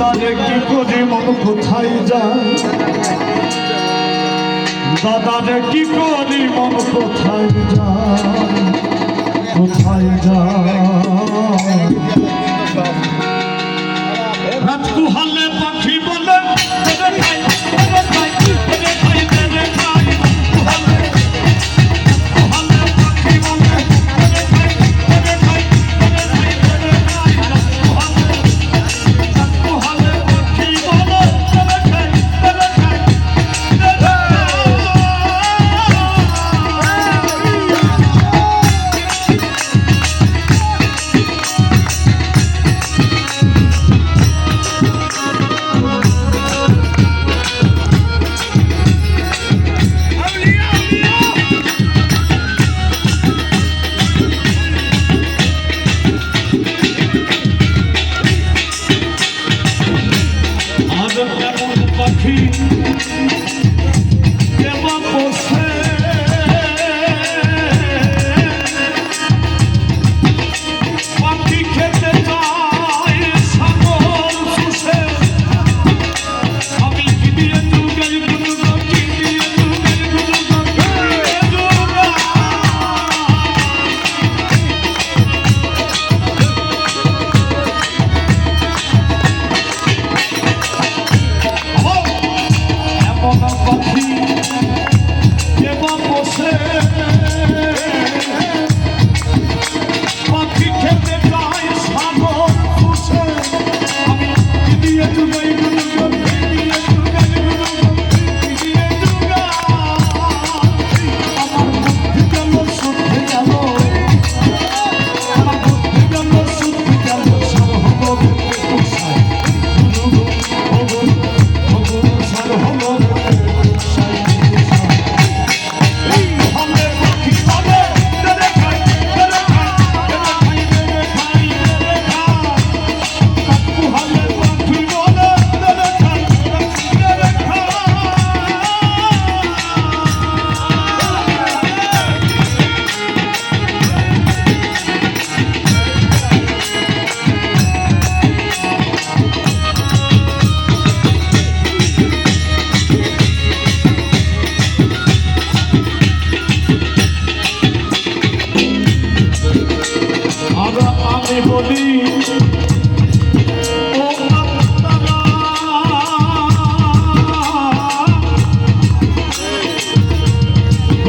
দাদারে কি করি মন কোথায় যায়? দাদারে কি করি মন কোথায় যায়? কোথায় যায়? রাজকুহালে পাখি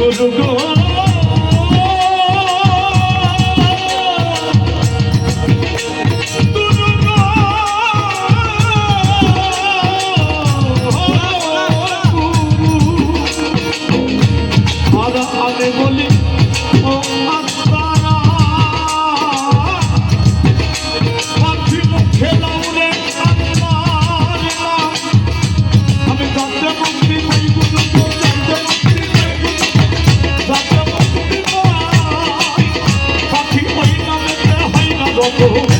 go Guru Oh.